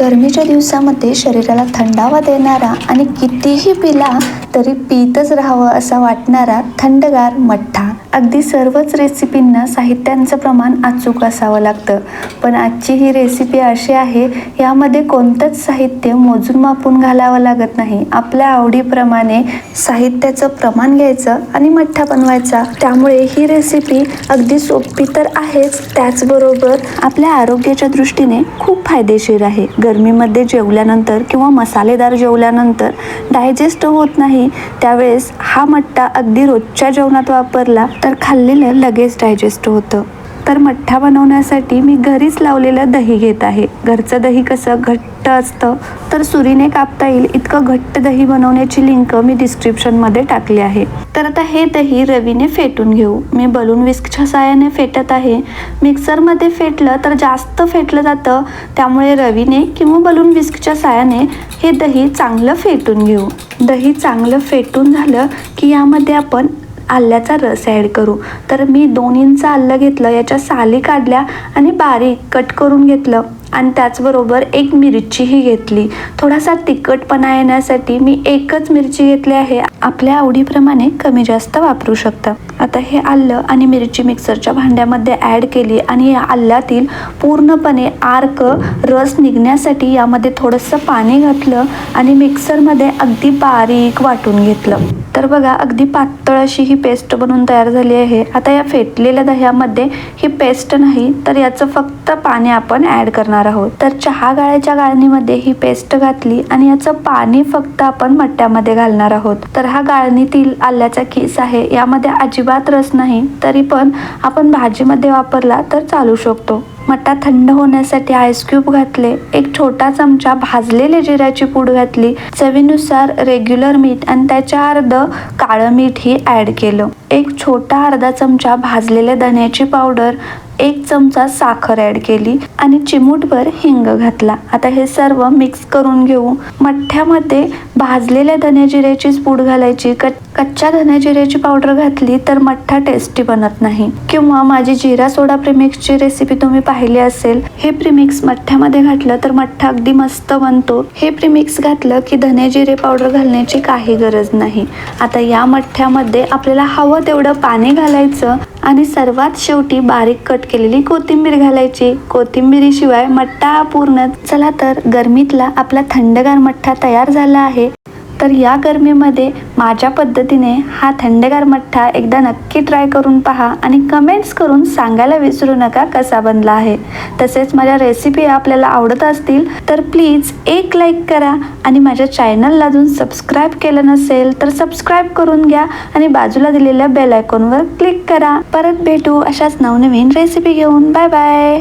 गरमीच्या दिवसामध्ये शरीराला थंडावा देणारा आणि कितीही पिला तरी पितच राहावं असा वाटणारा थंडगार मठ्ठा. अगदी सर्वच रेसिपींना साहित्यांचं प्रमाण अचूक असावं लागतं. पण आजची ही रेसिपी अशी आहे यामध्ये कोणतंच साहित्य मोजून मापून घालावं लागत नाही. आपल्या आवडीप्रमाणे साहित्याचं प्रमाण घ्यायचं आणि मठ्ठा बनवायचा. त्यामुळे ही रेसिपी अगदी सोपी तर आहेच. त्याचबरोबर आपल्या आरोग्याच्या दृष्टीने खूप फायदेशीर आहे. गरमीमध्ये जेवल्यानंतर किंवा मसालेदार जेवल्यानंतर डायजेस्ट होत नाही. त्यावेळेस हा मठ्ठा अगदी रोजच्या जेवणात वापरला तर खाल्लेलं लगेच डायजेस्ट होतं. तर मठ्ठा बनवण्यासाठी मी घरीच लावलेलं दही घेत आहे. घरचं दही कसं घट्ट असतं तर सुरीने कापता येईल इतकं घट्ट दही बनवण्याची लिंक मी डिस्क्रिप्शनमध्ये टाकली आहे. तर आता हे दही रवीने फेटून घेऊ. मी बलून विस्कच्या साहाय्याने फेटत आहे. मिक्सरमध्ये फेटलं तर जास्त फेटलं जातं. त्यामुळे रवीने किंवा बलून विस्कच्या साहाय्याने हे दही चांगलं फेटून घेऊ. दही चांगलं फेटून झालं की यामध्ये आपण आल्याचा रस ॲड करू. तर मी दोन इंच आलं घेतलं याच्या साली काढल्या आणि बारीक कट करून घेतलं. आणि त्याचबरोबर एक मिरचीही घेतली. थोडासा तिखटपणा येण्यासाठी मी एकच मिरची घेतली आहे. आपल्या आवडीप्रमाणे कमी जास्त वापरू शकता. आता हे आलं आणि मिरची मिक्सरच्या भांड्यामध्ये ॲड केली आणि या आल्यातील पूर्णपणे आर्क रस निघण्यासाठी यामध्ये थोडंसं पाणी घातलं आणि मिक्सरमध्ये अगदी बारीक वाटून घेतलं. तर बघा अगदी पातळ अशी ही पेस्ट बनवून तयार झाली आहे. आता या फेटलेल्या दह्यामध्ये ही पेस्ट नाही तर याचं फक्त पाणी आपण ॲड करणार आहोत. तर चहा गाळ्याच्या गाळणीमध्ये ही पेस्ट घातली आणि याचं पाणी फक्त आपण मट्ट्यामध्ये घालणार आहोत. तर हा गाळणीतील आल्याचा किस आहे. यामध्ये अजिबात रस नाही तरी पण आपण भाजीमध्ये वापरला तर चालू शकतो. मटा थंड होण्यासाठी आईस क्यूब घातले. एक छोटा चमचा भाजलेले जिऱ्याची पूड घातली. चवीनुसार रेग्युलर मीठ आणि त्याच्या अर्ध काळं मीठ ही ॲड केलं. एक छोटा अर्धा चमचा भाजलेल्या धण्याची पावडर एक चमचा साखर ॲड केली आणि चिमूटभर हिंग घातला. आता हे सर्व मिक्स करून घेऊ. मठ्ठ्यामध्ये भाजलेल्या धने जिऱ्याचीच पूड घालायची. कच्च्या धने जिऱ्याची पावडर घातली तर मठ्ठा टेस्टी बनत नाही. किंवा माझी जिरा सोडा प्रिमिक्सची रेसिपी तुम्ही पाहिली असेल हे प्रिमिक्स मठ्ठ्यामध्ये घातलं तर मठ्ठा अगदी मस्त बनतो. हे प्रिमिक्स घातलं की धने जिरे पावडर घालण्याची काही गरज नाही. आता या मठ्ठ्यामध्ये आपल्याला हवं तेवढं पाणी घालायचं. आणि सर्वात शेवटी बारीक कट केलेली कोथिंबीर घालायची. कोथिंबीरीशिवाय मठ्ठा पूर्ण. चला तर गरमीतला आपला थंडगार मठ्ठा तयार झाला आहे. तर या गरमीमध्ये माझ्या पद्धतीने हा थंडगार मठ्ठा एकदा नक्की ट्राय करून पहा आणि कमेंट्स करून सांगायला विसरू नका कसा बनला आहे. तसेच माझ्या रेसिपी आपल्याला आवडत असतील तर प्लीज एक लाईक करा आणि माझ्या चॅनलला अजून सबस्क्राईब केलं नसेल तर सबस्क्राईब करून घ्या आणि बाजूला दिलेल्या बेल आयकॉनवर क्लिक करा. परत भेटू अशाच नवनवीन रेसिपी घेऊन. Bye bye